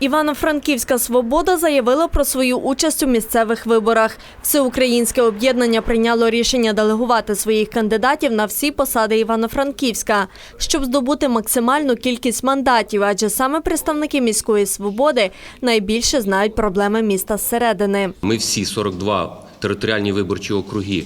Івано-Франківська свобода заявила про свою участь у місцевих виборах. Всеукраїнське об'єднання прийняло рішення делегувати своїх кандидатів на всі посади Івано-Франківська, щоб здобути максимальну кількість мандатів, адже саме представники міської свободи найбільше знають проблеми міста зсередини. Ми всі 42 територіальні виборчі округи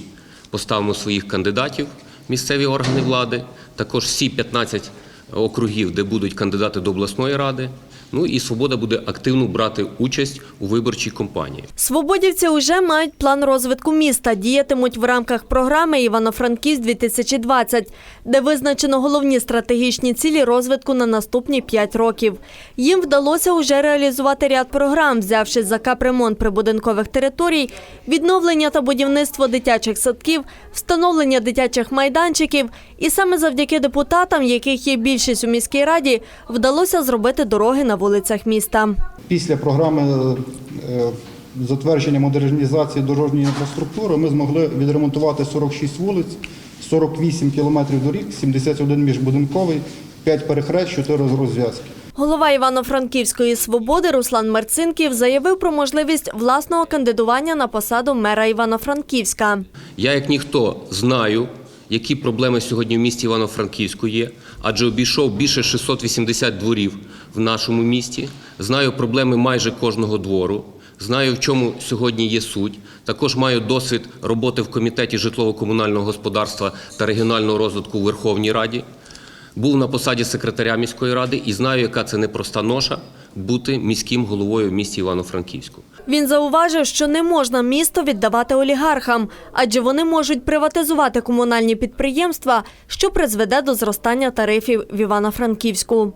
поставимо своїх кандидатів місцеві органи влади, також всі 15 округів, де будуть кандидати до обласної ради. Ну і свобода буде активно брати участь у виборчій кампанії. Свободівці вже мають план розвитку міста. Діятимуть в рамках програми Івано-Франківськ 2020, де визначено головні стратегічні цілі розвитку на наступні 5 років. Їм вдалося уже реалізувати ряд програм, взявши за капремонт прибудинкових територій, відновлення та будівництво дитячих садків, встановлення дитячих майданчиків. І саме завдяки депутатам, яких є більшість у міській раді, вдалося зробити дороги на вулицях міста. Після програми е, затвердження модернізації дорожньої інфраструктури ми змогли відремонтувати 46 вулиць, 48 кілометрів доріг, 71 міжбудинковий, 5 перехрест, 4 розв'язки. Голова Івано-Франківської свободи Руслан Марцинків заявив про можливість власного кандидування на посаду мера Івано-Франківська. Я, як ніхто, знаю, які проблеми сьогодні в місті Івано-Франківську є, адже обійшов більше 680 дворів в нашому місті. Знаю проблеми майже кожного двору. Знаю, в чому сьогодні є суть. Також маю досвід роботи в комітеті житлово-комунального господарства та регіонального розвитку у Верховній Раді. Був на посаді секретаря міської ради і знаю, яка це непроста ноша бути міським головою в місті Івано-Франківську. Він зауважив, що не можна місто віддавати олігархам, адже вони можуть приватизувати комунальні підприємства, що призведе до зростання тарифів в Івано-Франківську.